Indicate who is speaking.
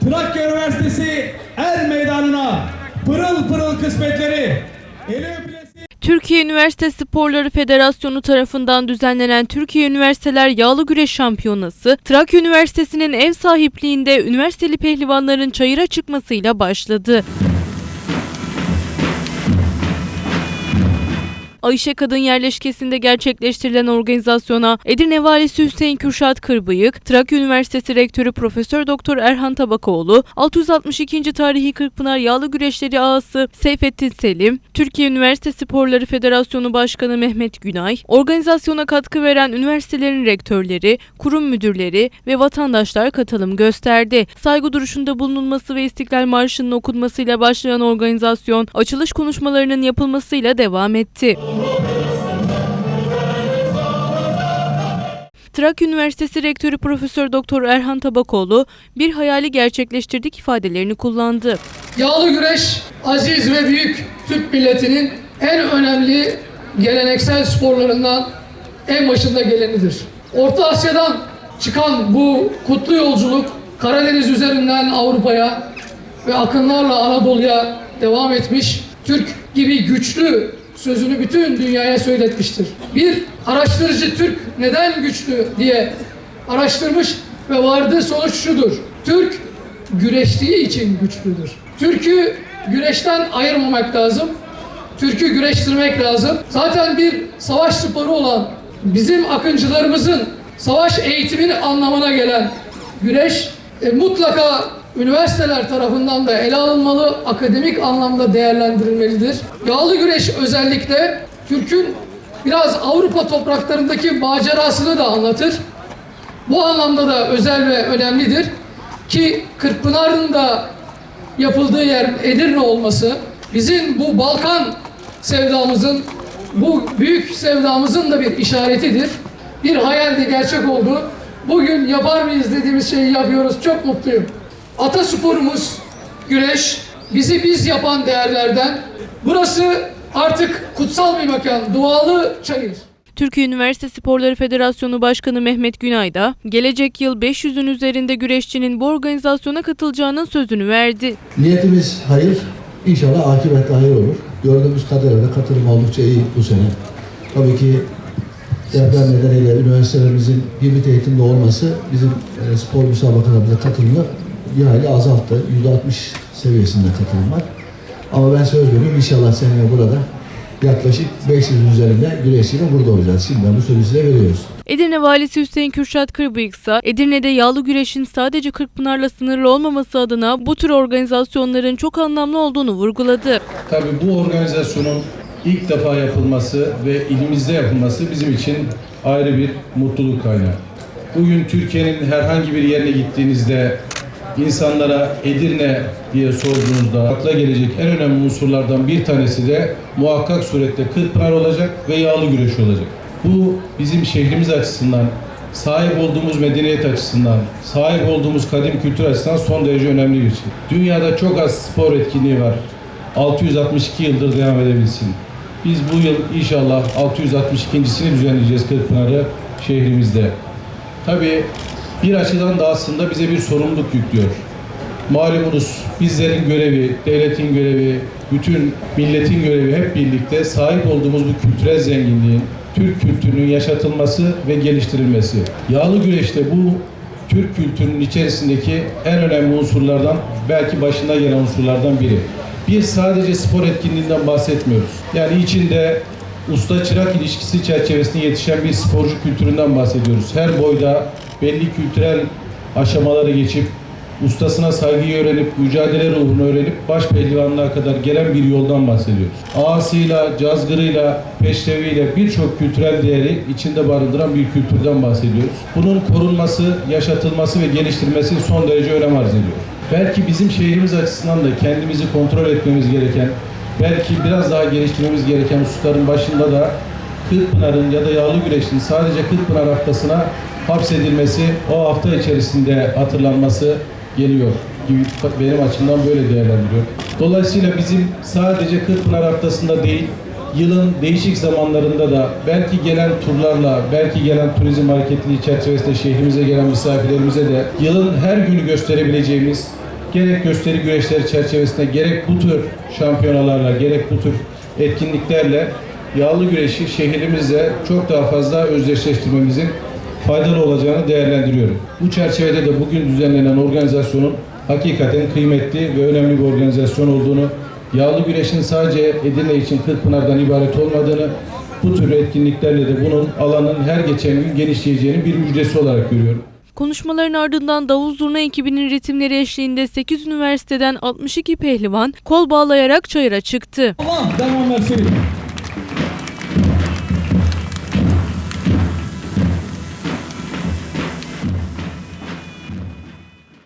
Speaker 1: Trakya Üniversitesi Er Meydanı'na pırıl pırıl kısmetleri eli
Speaker 2: Türkiye Üniversite Sporları Federasyonu tarafından düzenlenen Türkiye Üniversiteler Yağlı Güreş Şampiyonası, Trakya Üniversitesi'nin ev sahipliğinde üniversiteli pehlivanların çayıra çıkmasıyla başladı. Ayşe Kadın Yerleşkesi'nde gerçekleştirilen organizasyona Edirne Valisi Hüseyin Kürşat Kırbıyık, Trakya Üniversitesi Rektörü Profesör Doktor Erhan Tabakoğlu, 662. Tarihi Kırkpınar Yağlı Güreşleri Ağası Seyfettin Selim, Türkiye Üniversite Sporları Federasyonu Başkanı Mehmet Günay, organizasyona katkı veren üniversitelerin rektörleri, kurum müdürleri ve vatandaşlar katılım gösterdi. Saygı duruşunda bulunulması ve İstiklal Marşı'nın okunmasıyla başlayan organizasyon, açılış konuşmalarının yapılmasıyla devam etti. Trakya Üniversitesi Rektörü Profesör Doktor Erhan Tabakoğlu bir hayali gerçekleştirdik ifadelerini kullandı.
Speaker 3: Yağlı güreş aziz ve büyük Türk milletinin en önemli geleneksel sporlarından en başında gelenidir. Orta Asya'dan çıkan bu kutlu yolculuk Karadeniz üzerinden Avrupa'ya ve akınlarla Anadolu'ya devam etmiş. Türk gibi güçlü sözünü bütün dünyaya söyletmiştir. Bir araştırıcı Türk neden güçlü diye araştırmış ve vardığı sonuç şudur. Türk güreştiği için güçlüdür. Türk'ü güreşten ayırmamak lazım. Türk'ü güreştirmek lazım. Zaten bir savaş sporu olan bizim akıncılarımızın savaş eğitimini anlamına gelen güreş e, mutlaka üniversiteler tarafından da ele alınmalı, akademik anlamda değerlendirilmelidir. Yağlı güreş özellikle Türk'ün biraz Avrupa topraklarındaki macerasını da anlatır. Bu anlamda da özel ve önemlidir ki Kırkpınar'ın da yapıldığı yer Edirne olması bizim bu Balkan sevdamızın bu büyük sevdamızın da bir işaretidir. Bir hayaldi gerçek oldu. Bugün yapar mıyız dediğimiz şeyi yapıyoruz. Çok mutluyum. Atasporumuz güreş bizi biz yapan değerlerden. Burası artık kutsal bir mekan. Dualı çayır.
Speaker 2: Türkiye Üniversite Sporları Federasyonu Başkanı Mehmet Günay da gelecek yıl 500'ün üzerinde güreşçinin bu organizasyona katılacağının sözünü verdi.
Speaker 4: Niyetimiz hayır, inşallah akıbet de hayır olur. Gördüğümüz kadarıyla katılım oldukça iyi bu sene. Tabii ki deprem nedeniyle üniversitelerimizin hibrit eğitimde olması bizim e, spor müsabakalarımıza katılımı bir hayli azalttı. %60 seviyesinde katılım var. Ama ben söz veriyorum inşallah seneye burada yaklaşık 500'ün üzerinde güreşçiyle burada olacağız. Şimdiden bu sözü size veriyoruz.
Speaker 2: Edirne Valisi Hüseyin Kürşat Kırbıyık ise Edirne'de yağlı güreşin sadece Kırkpınar'la sınırlı olmaması adına bu tür organizasyonların çok anlamlı olduğunu vurguladı.
Speaker 5: Tabii bu organizasyonun ilk defa yapılması ve ilimizde yapılması bizim için ayrı bir mutluluk kaynağı. Bugün Türkiye'nin herhangi bir yerine gittiğinizde insanlara Edirne diye sorduğunuzda akla gelecek en önemli unsurlardan bir tanesi de muhakkak surette Kırkpınar olacak ve yağlı güreş olacak. Bu bizim şehrimiz açısından, sahip olduğumuz medeniyet açısından, sahip olduğumuz kadim kültür açısından son derece önemli bir şey. Dünyada çok az spor etkinliği var. 662 yıldır devam edebilsin. Biz bu yıl inşallah 662.sini düzenleyeceğiz Kırkpınar'ı şehrimizde. Tabii bir açıdan da aslında bize bir sorumluluk yüklüyor. Malumunuz bizlerin görevi, devletin görevi, bütün milletin görevi hep birlikte sahip olduğumuz bu kültürel zenginliğin, Türk kültürünün yaşatılması ve geliştirilmesi. Yağlı güreşte bu Türk kültürünün içerisindeki en önemli unsurlardan, belki başında gelen unsurlardan biri. Bir sadece spor etkinliğinden bahsetmiyoruz. Yani içinde usta çırak ilişkisi çerçevesinde yetişen bir sporcu kültüründen bahsediyoruz. Her boyda belli kültürel aşamaları geçip ustasına saygıyı öğrenip, mücadele ruhunu öğrenip baş pehlivanlığa kadar gelen bir yoldan bahsediyoruz. Ağasıyla, cazgırıyla, peşteviyle birçok kültürel değeri içinde barındıran bir kültürden bahsediyoruz. Bunun korunması, yaşatılması ve geliştirmesi son derece önem arz ediyor. Belki bizim şehrimiz açısından da kendimizi kontrol etmemiz gereken, belki biraz daha geliştirmemiz gereken hususların başında da Kırkpınar'ın ya da yağlı güreşin sadece Kırkpınar haftasına hapsedilmesi, o hafta içerisinde hatırlanması geliyor gibi benim açımdan böyle değerlendiriyor. Dolayısıyla bizim sadece Kırkpınar haftasında değil, yılın değişik zamanlarında da belki gelen turlarla, belki gelen turizm hareketliliği çerçevesinde şehrimize gelen misafirlerimize de yılın her günü gösterebileceğimiz gerek gösteri güreşleri çerçevesinde gerek bu tür şampiyonalarla gerek bu tür etkinliklerle yağlı güreşi şehrimizde çok daha fazla özdeşleştirmemizin faydalı olacağını değerlendiriyorum. Bu çerçevede de bugün düzenlenen organizasyonun hakikaten kıymetli ve önemli bir organizasyon olduğunu, yağlı güreşin sadece Edirne için Kırkpınar'dan ibaret olmadığını, bu tür etkinliklerle de bunun alanın her geçen gün genişleyeceğini bir müjdesi olarak görüyorum.
Speaker 2: Konuşmaların ardından davul zurna ekibinin ritimleri eşliğinde 8 üniversiteden 62 pehlivan kol bağlayarak çayıra çıktı.
Speaker 1: Allah devam Thank you.